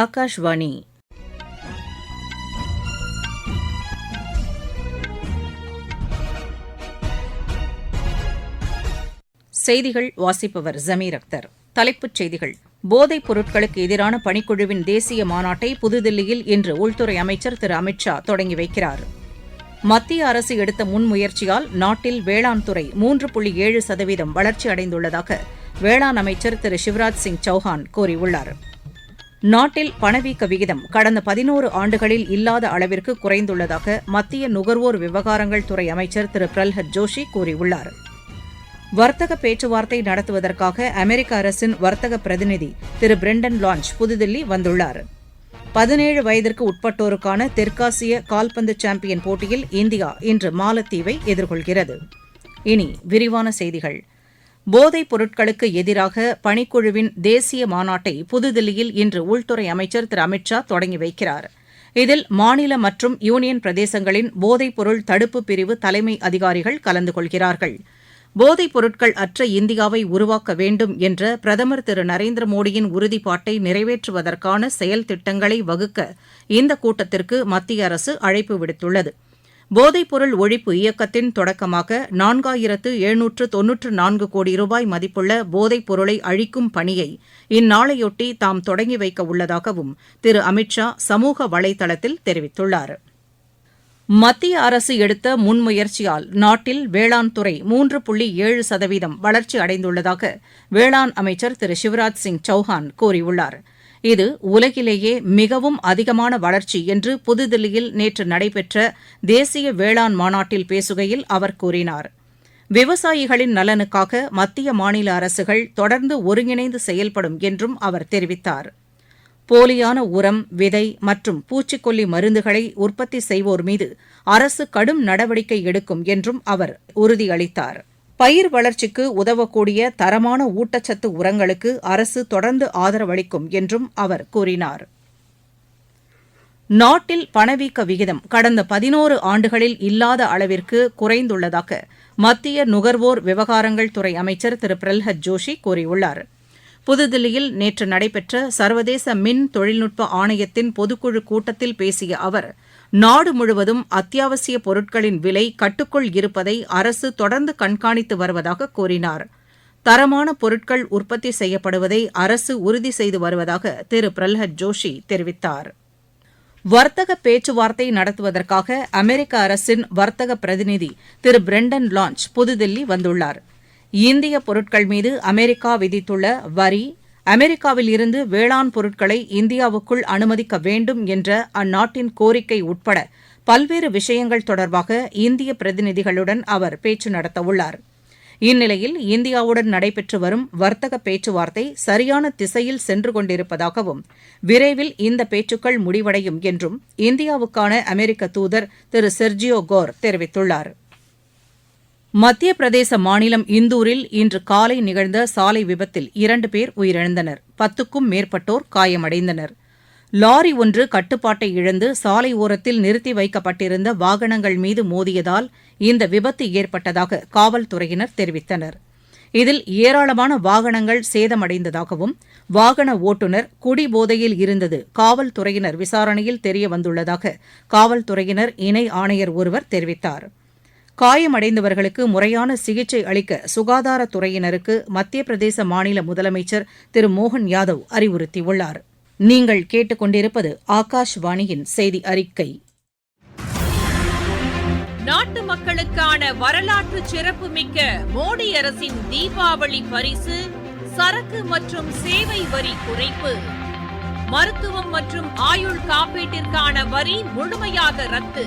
ஆகாஷ்வாணி. செய்திகள் வாசிப்பவர் ஜமீர் அக்தர். தலைப்புச் செய்திகள். போதைப் பொருட்களுக்கு எதிரான பணிக்குழுவின் தேசிய மாநாட்டை புதுதில்லியில் இன்று உள்துறை அமைச்சர் திரு அமித் ஷா தொடங்கி வைக்கிறார். மத்திய அரசு எடுத்த முன்முயற்சியால் நாட்டில் வேளாண் துறை மூன்று புள்ளி ஏழு சதவீதம் வளர்ச்சி அடைந்துள்ளதாக வேளாண் அமைச்சர் திரு சிவராஜ் சிங் சௌஹான் கூறியுள்ளாா் நாட்டில் பணவீக்க விகிதம் கடந்த பதினோரு ஆண்டுகளில் இல்லாத அளவிற்கு குறைந்துள்ளதாக மத்திய நுகர்வோர் விவகாரங்கள் துறை அமைச்சர் திரு. பிரல்ஹத் ஜோஷி கூறியுள்ளார். வர்த்தக பேச்சுவார்த்தை நடத்துவதற்காக அமெரிக்க அரசின் வர்த்தக பிரதிநிதி திரு. பிரெண்டன் லான்ச் புதுதில்லி வந்துள்ளார். பதினேழு வயதிற்கு உட்பட்டோருக்கான தெற்காசிய கால்பந்து சாம்பியன் போட்டியில் இந்தியா இன்று மாலத்தீவை எதிர்கொள்கிறது. இனி விரிவான செய்திகள். போதைப் பொருட்களுக்கு எதிராக பணிக்குழுவின் தேசிய மாநாட்டை புதுதில்லியில் இன்று உள்துறை அமைச்சர் திரு. அமித் ஷா தொடங்கி வைக்கிறார். இதில் மாநில மற்றும் யூனியன் பிரதேசங்களின் போதைப் பொருள் தடுப்பு பிரிவு தலைமை அதிகாரிகள் கலந்து கொள்கிறார்கள். போதைப் பொருட்கள் அற்ற இந்தியாவை உருவாக்க வேண்டும் என்ற பிரதமர் திரு. நரேந்திர மோடியின் உறுதிப்பாட்டை நிறைவேற்றுவதற்கான செயல் திட்டங்களை வகுக்க இந்த கூட்டத்திற்கு மத்திய அரசு அழைப்பு விடுத்துள்ளது. போதைப்பொருள் ஒழிப்பு இயக்கத்தின் தொடக்கமாக நான்காயிரத்து எழுநூற்று தொன்னூற்று நான்கு கோடி ரூபாய் மதிப்புள்ள போதைப் பொருளை அழிக்கும் பணியை இந்நாளையொட்டி தாம் தொடங்கி வைக்க உள்ளதாகவும் திரு அமித்ஷா சமூக வலைதளத்தில் தெரிவித்துள்ளாா் மத்திய அரசு எடுத்த முன்முயற்சியால் நாட்டில் வேளாண் துறை மூன்று புள்ளி ஏழு சதவீதம் வளர்ச்சி அடைந்துள்ளதாக வேளாண் அமைச்சர் திரு சிவராஜ் சிங் சௌஹான் கூறியுள்ளாா் இது உலகிலேயே மிகவும் அதிகமான வளர்ச்சி என்று புதுதில்லியில் நேற்று நடைபெற்ற தேசிய வேளாண் மாநாட்டில் பேசுகையில் அவர் கூறினார். விவசாயிகளின் நலனுக்காக மத்திய மாநில அரசுகள் தொடர்ந்து ஒருங்கிணைந்து செயல்படும் என்றும் அவர் தெரிவித்தார். போலியான உரம் விதை மற்றும் பூச்சிக்கொல்லி மருந்துகளை உற்பத்தி செய்வோர் மீது அரசு கடும் நடவடிக்கை எடுக்கும் என்றும் அவர் உறுதியளித்தார். பயிர் வளர்ச்சிக்கு உதவக்கூடிய தரமான ஊட்டச்சத்து உரங்களுக்கு அரசு தொடர்ந்து ஆதரவளிக்கும் என்றும் அவர் கூறினார். நாட்டில் பணவீக்க விகிதம் கடந்த பதினோரு ஆண்டுகளில் இல்லாத அளவிற்கு குறைந்துள்ளதாக மத்திய நுகர்வோர் விவகாரங்கள் துறை அமைச்சர் திரு. பிரல்ஹத் ஜோஷி கூறியுள்ளார். புதுதில்லியில் நேற்று நடைபெற்ற சர்வதேச மின் தொழில்நுட்ப ஆணையத்தின் பொதுக்குழு கூட்டத்தில் பேசிய அவர் நாடு முழுவதும் அத்தியாவசிய பொருட்களின் விலை கட்டுக்குள் இருப்பதை அரசு தொடர்ந்து கண்காணித்து வருவதாக கூறினார். தரமான பொருட்கள் உற்பத்தி செய்யப்படுவதை அரசு உறுதி செய்து வருவதாக திரு. பிரல்ஹத் ஜோஷி தெரிவித்தார். வர்த்தக பேச்சுவார்த்தை நடத்துவதற்காக அமெரிக்க அரசின் வர்த்தக பிரதிநிதி திரு. பிரெண்டன் லான்ச் புதுதில்லி வந்துள்ளார். இந்திய பொருட்கள் மீது அமெரிக்கா விதித்துள்ள வரி அமெரிக்காவில் இருந்து வேளாண் பொருட்களை இந்தியாவுக்குள் அனுமதிக்க வேண்டும் என்ற அந்நாட்டின் கோரிக்கை உட்பட பல்வேறு விஷயங்கள் தொடர்பாக இந்திய பிரதிநிதிகளுடன் அவர் பேச்சு நடத்தவுள்ளார். இந்நிலையில் இந்தியாவுடன் நடைபெற்று வரும் வர்த்தக பேச்சுவார்த்தை சரியான திசையில் சென்று கொண்டிருப்பதாகவும் விரைவில் இந்த பேச்சுக்கள் முடிவடையும் என்றும் இந்தியாவுக்கான அமெரிக்க தூதர் திரு செர்ஜியோ கோர் தெரிவித்துள்ளாா் மத்திய பிரதேச மாநிலம் இந்தூரில் இன்று காலை நிகழ்ந்த சாலை விபத்தில் இரண்டு பேர் உயிரிழந்தனர். பத்துக்கும் மேற்பட்டோர் காயமடைந்தனர். லாரி ஒன்று கட்டுப்பாட்டை இழந்து சாலை ஓரத்தில் நிறுத்தி வைக்கப்பட்டிருந்த வாகனங்கள் மீது மோதியதால் இந்த விபத்து ஏற்பட்டதாக காவல்துறையினர் தெரிவித்தனர். இதில் ஏராளமான வாகனங்கள் சேதமடைந்ததாகவும் வாகன ஓட்டுநர் குடிபோதையில் இருந்தது காவல்துறையினர் விசாரணையில் தெரியவந்துள்ளதாக காவல்துறையினர் இணை ஆணையர் ஒருவர் தெரிவித்தாா் காயமடைந்தவர்களுக்கு முறையான சிகிச்சை அளிக்க சுகாதாரத்துறையினருக்கு மத்திய பிரதேச மாநில முதலமைச்சர் திரு மோகன் யாதவ் அறிவுறுத்தியுள்ளார். நீங்கள் கேட்டுக்கொண்டிருப்பது ஆகாஷ்வாணியின் செய்தி அறிக்கை. நாட்டு மக்களுக்கான வரலாற்று சிறப்புமிக்க மோடி அரசின் தீபாவளி பரிசு சரக்கு மற்றும் சேவை வரி குறைப்பு. மருத்துவம் மற்றும் ஆயுள் காப்பீட்டிற்கான வரி முழுமையாக ரத்து.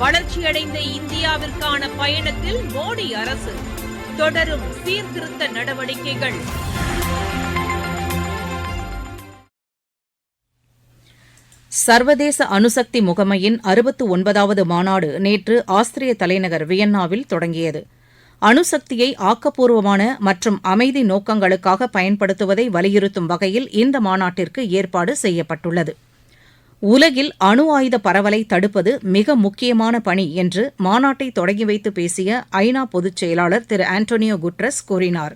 வளர்ச்சியடைந்த இந்தியாவிற்கான பயணத்தில் மோடி அரசு தொடரும் சீர்திருத்த நடவடிக்கைகள். சர்வதேச அணுசக்தி முகமையின் அறுபத்து ஒன்பதாவது மாநாடு நேற்று ஆஸ்திரிய தலைநகர் வியன்னாவில் தொடங்கியது. அணுசக்தியை ஆக்கப்பூர்வமான மற்றும் அமைதி நோக்கங்களுக்காக பயன்படுத்துவதை வலியுறுத்தும் வகையில் இந்த மாநாட்டிற்கு ஏற்பாடு செய்யப்பட்டுள்ளது. உலகில் அணு ஆயுத பரவலை தடுப்பது மிக முக்கியமான பணி என்று மாநாட்டை தொடங்கி வைத்து பேசிய ஐநா பொதுச் செயலாளர் திரு ஆண்டோனியோ குட்ரஸ் கூறினார்.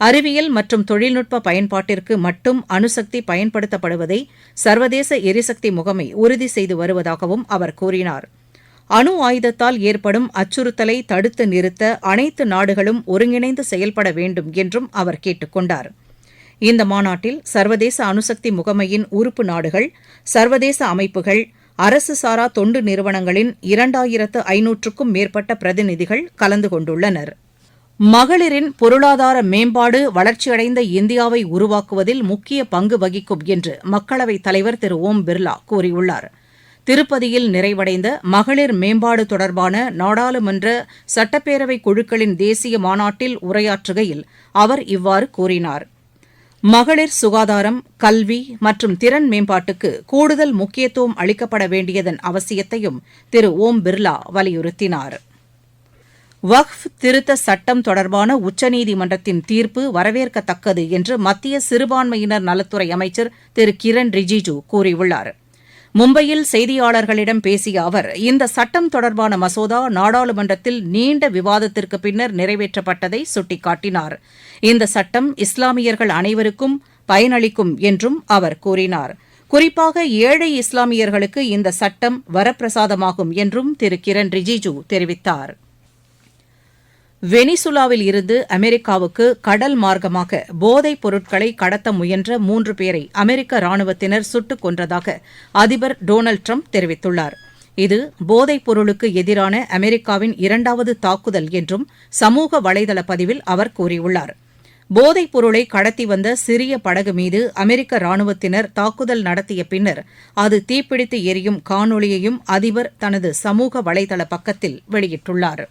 அறிவியல் மற்றும் தொழில்நுட்ப பயன்பாட்டிற்கு மட்டும் அணுசக்தி பயன்படுத்தப்படுவதை சர்வதேச எரிசக்தி முகமை உறுதி செய்து வருவதாகவும் அவர் கூறினார். அணு ஆயுதத்தால் ஏற்படும் அச்சுறுத்தலை தடுத்து நிறுத்த அனைத்து நாடுகளும் ஒருங்கிணைந்து செயல்பட வேண்டும் என்றும் அவர் கேட்டுக் கொண்டாா் இந்த மாநாட்டில் சர்வதேச அணுசக்தி முகமையின் உறுப்பு நாடுகள் சர்வதேச அமைப்புகள் அரசு சாரா தொண்டு நிறுவனங்களின் இரண்டாயிரத்து ஐநூற்றுக்கும் மேற்பட்ட பிரதிநிதிகள் கலந்து கொண்டுள்ளனர். மகளிரின் பொருளாதார மேம்பாடு வளர்ச்சியடைந்த இந்தியாவை உருவாக்குவதில் முக்கிய பங்கு வகிக்கும் என்று மக்களவைத் தலைவர் திரு. ஓம் பிர்லா கூறியுள்ளார். திருப்பதியில் நிறைவடைந்த மகளிர் மேம்பாடு தொடர்பான நாடாளுமன்ற சட்டப்பேரவை குழுக்களின் தேசிய மாநாட்டில் உரையாற்றுகையில் அவர் இவ்வாறு கூறினார். மகளிர் சுகாதாரம் கல்வி மற்றும் திறன் மேம்பாட்டுக்கு கூடுதல் முக்கியத்துவம் அளிக்கப்பட வேண்டியதன் அவசியத்தையும் திரு ஓம் பிர்லா வலியுறுத்தினார். வக்ஃப் திருத்த சட்டம் தொடர்பான உச்சநீதிமன்றத்தின் தீர்ப்பு வரவேற்கத்தக்கது என்று மத்திய சிறுபான்மையினர் நலத்துறை அமைச்சர் திரு கிரண் ரிஜிஜு கூறியுள்ளார். மும்பையில் செய்தியாளர்களிடம் பேசிய அவர் இந்த சட்டம் தொடர்பான மசோதா நாடாளுமன்றத்தில் நீண்ட விவாதத்திற்கு பின்னர் நிறைவேற்றப்பட்டதை சுட்டிக்காட்டினார். இந்த சட்டம் இஸ்லாமியர்கள் அனைவருக்கும் பயனளிக்கும் என்றும் அவர் கூறினார். குறிப்பாக ஏழை இஸ்லாமியர்களுக்கு இந்த சட்டம் வரப்பிரசாதமாகும் என்றும் திரு. கிரண் ரிஜிஜு தெரிவித்தார். வெனிசுலாவில் இருந்து அமெரிக்காவுக்கு கடல் மார்க்கமாக போதைப் பொருட்களை கடத்த முயன்ற மூன்று பேரை அமெரிக்க ராணுவத்தினர் சுட்டுக் கொன்றதாக அதிபர் டொனால்டு ட்ரம்ப் தெரிவித்துள்ளார். இது போதைப் பொருளுக்கு எதிரான அமெரிக்காவின் இரண்டாவது தாக்குதல் என்றும் சமூக வலைதள பதிவில் அவர் கூறியுள்ளார். போதைப் பொருளை கடத்தி வந்த சிறிய படகு மீது அமெரிக்க ராணுவத்தினர் தாக்குதல் நடத்திய பின்னர் அது தீப்பிடித்து எரியும் காணொளியையும் அதிபர் தனது சமூக வலைதள பக்கத்தில் வெளியிட்டுள்ளாா்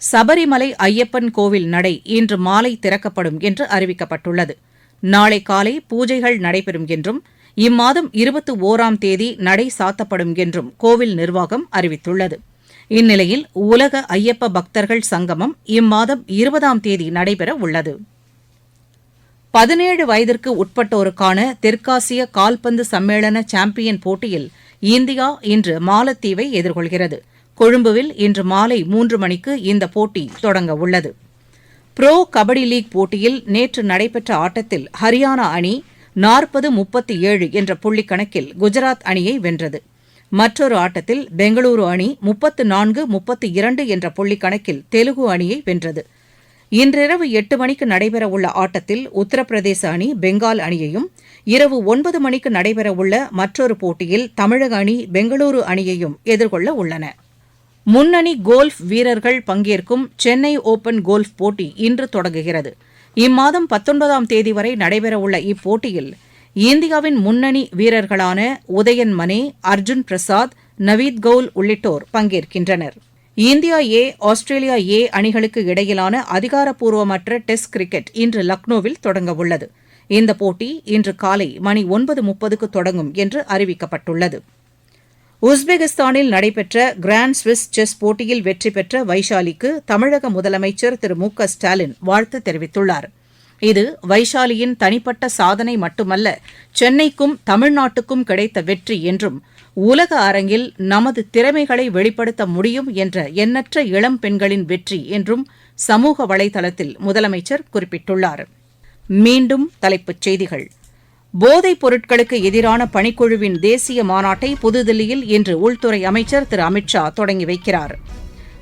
சபரிமலை ஐயப்பன் கோவில் நடை இன்று மாலை திறக்கப்படும் என்று அறிவிக்கப்பட்டுள்ளது. நாளை காலை பூஜைகள் நடைபெறும் என்றும் இம்மாதம் இருபத்தி ஓராம் தேதி நடை சாத்தப்படும் என்றும் கோவில் நிர்வாகம் அறிவித்துள்ளது. இந்நிலையில் உலக ஐயப்ப பக்தர்கள் சங்கமம் இம்மாதம் இருபதாம் தேதி நடைபெற உள்ளது. பதினேழு வயதிற்கு உட்பட்டோருக்கான தெற்காசிய கால்பந்து சம்மேளன சாம்பியன் போட்டியில் இந்தியா இன்று மாலத்தீவை எதிர்கொள்கிறது. கொழும்புவில் இன்று மாலை மூன்று மணிக்கு இந்த போட்டி தொடங்க உள்ளது. புரோ கபடி லீக் போட்டியில் நேற்று நடைபெற்ற ஆட்டத்தில் ஹரியானா அணி நாற்பது முப்பத்தி ஏழு என்ற புள்ளிக் கணக்கில் குஜராத் அணியை வென்றது. மற்றொரு ஆட்டத்தில் பெங்களூரு அணி முப்பத்து நான்கு முப்பத்து இரண்டு என்ற புள்ளிக்கணக்கில் தெலுகு அணியை வென்றது. இன்றிரவு எட்டு மணிக்கு நடைபெறவுள்ள ஆட்டத்தில் உத்தரப்பிரதேச அணி பெங்கால் அணியையும் இரவு ஒன்பது மணிக்கு நடைபெறவுள்ள மற்றொரு போட்டியில் தமிழக அணி பெங்களூரு அணியையும் எதிர்கொள்ள உள்ளன. முன்னணி கோல்ஃப் வீரர்கள் பங்கேற்கும் சென்னை ஓபன் கோல்ஃப் போட்டி இன்று தொடங்குகிறது. இம்மாதம் பத்தொன்பதாம் தேதி வரை நடைபெறவுள்ள இப்போட்டியில் இந்தியாவின் முன்னணி வீரர்களான உதயன் மனே அர்ஜுன் பிரசாத் நவீத் கவுல் உள்ளிட்டோர் பங்கேற்கின்றனர். இந்தியா ஏ ஆஸ்திரேலியா ஏ அணிகளுக்கு இடையிலான அதிகாரப்பூர்வமற்ற டெஸ்ட் கிரிக்கெட் இன்று லக்னோவில் தொடங்கவுள்ளது. இந்த போட்டி இன்று காலை மணி ஒன்பது முப்பதுக்கு தொடங்கும் என்று அறிவிக்கப்பட்டுள்ளது. உஸ்பெகிஸ்தானில் நடைபெற்ற கிராண்ட் ஸ்விஸ் செஸ் போட்டியில் வெற்றி பெற்ற வைஷாலிக்கு தமிழக முதலமைச்சர் திரு மு க ஸ்டாலின் வாழ்த்து தெரிவித்துள்ளார். இது வைஷாலியின் தனிப்பட்ட சாதனை மட்டுமல்ல சென்னைக்கும் தமிழ்நாட்டுக்கும் கிடைத்த வெற்றி என்றும் உலக அரங்கில் நமது திறமைகளை வெளிப்படுத்த முடியும் என்ற எண்ணற்ற இளம் பெண்களின் வெற்றி என்றும் சமூக வலைதளத்தில் முதலமைச்சர் குறிப்பிட்டுள்ளார். மீண்டும் தலைப்புச் செய்திகள். போதைப் பொருட்களுக்கு எதிரான பணிக்குழுவின் தேசிய மாநாட்டை புதுதில்லியில் இன்று உள்துறை அமைச்சர் திரு அமித் ஷா தொடங்கி வைக்கிறார்.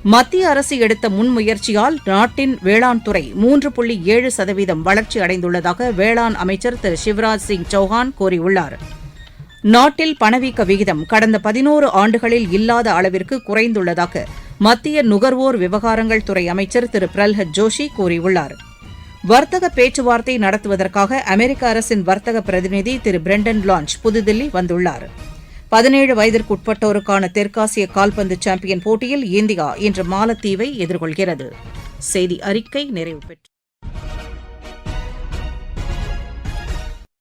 மத்திய அரசு எடுத்த முன்முயற்சியால் நாட்டின் வேளாண் துறை மூன்று புள்ளி ஏழு சதவீதம் வளர்ச்சி அடைந்துள்ளதாக வேளாண் அமைச்சர் திரு சிவராஜ் சிங் சௌஹான் கூறியுள்ளார். நாட்டில் பணவீக்க விகிதம் கடந்த பதினோரு ஆண்டுகளில் இல்லாத அளவிற்கு குறைந்துள்ளதாக மத்திய நுகர்வோர் விவகாரங்கள் துறை அமைச்சர் திரு பிரல்ஹத் ஜோஷி கூறியுள்ளாா் வர்த்தக பேச்சுவார்த்தை நடத்துவதற்காக அமெரிக்க அரசின் வர்த்தக பிரதிநிதி திரு பிரெண்டன் லான்ச் புதுதில்லி வந்துள்ளார். பதினேழு வயதிற்குட்பட்டோருக்கான தெற்காசிய கால்பந்து சாம்பியன் போட்டியில் இந்தியா இன்று மாலத்தீவை எதிர்கொள்கிறது. செய்தி அறிக்கை நிறைவு பெற்று